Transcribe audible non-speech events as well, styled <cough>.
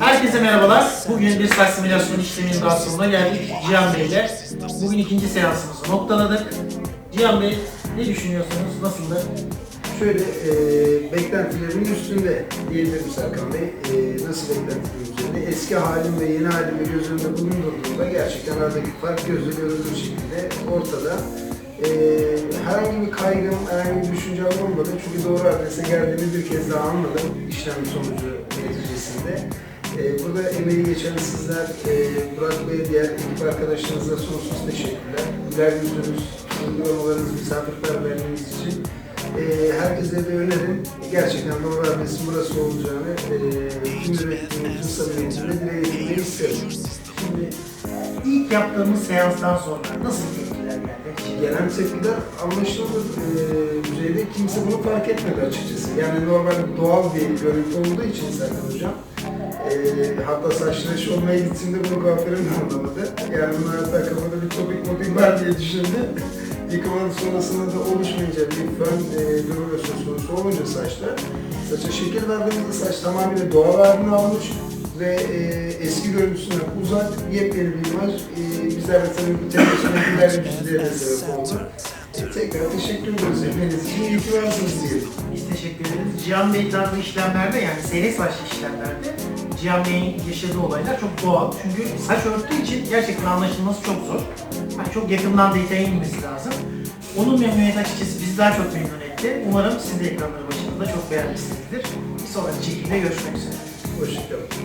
Herkese merhabalar. Bugün bir saç simülasyon işleminin daha sonuna geldik Cihan Bey ile. Bugün ikinci seansımızı noktaladık. Cihan Bey ne düşünüyorsunuz? Nasıldı? Şöyle e, beklentilerimin üstünde diyebilirim Serkan Bey. E, nasıl beklentilerin üzerinde? Eski halim ve yeni halimi göz önünde bulundurduğumda gerçekten aradaki fark gözle görülür şekilde ortada. E, herhangi bir kaygım, herhangi bir düşüncem olmadı. Çünkü doğru adrese geldiğimi bir kez daha anladım işlem sonucu neticesinde. E, burada emeği geçen sizler, e, Burak Bey, diğer ekip arkadaşlarınıza sonsuz teşekkürler. Güler yüzünüz, uygulamalarınız, misafirperverliğiniz için. E, herkese de önerim. Gerçekten doğru adresin burası olacağını e, tüm yönetimimizin samimiyetinde dile getirmeyi isterim. Yaptığımız seanstan sonra nasıl tepkiler geldi? Gelen tepkiler anlaşılır e, düzeyde kimse bunu fark etmedi açıkçası. Yani normal doğal bir görüntü olduğu için Serkan Hocam. E, hatta saçları olmaya gittiğinde bunu kuaförüm de anlamadı. Yani bunlar hatta kafada bir topik mopik var diye düşündü. <laughs> Yıkamanın sonrasında da oluşmayınca bir fön e, durumu söz konusu olunca saçta saça şekil verdiğimizde saç tamamıyla doğal halini almış ve e, eski görüntüsünden uzak yepyeni bir imaj e, bizler de tabii bu televizyondakilerle bizlere de sebep oldu. E, tekrar teşekkür ediyoruz hepiniz için. İyi ki varsınız diyelim. Biz teşekkür ederiz. Cihan Bey tarzı işlemlerde yani seyrek saçlı işlemlerde Cihan Bey'in yaşadığı olaylar çok doğal. Çünkü saç örttüğü için gerçekten anlaşılması çok zor. Hani çok yakından detaya inmesi lazım. Onun memnuniyeti açıkçası bizi daha çok memnun etti. Umarım siz de ekranları başında çok beğenmişsinizdir. Bir sonraki çekimde görüşmek üzere. Hoşçakalın.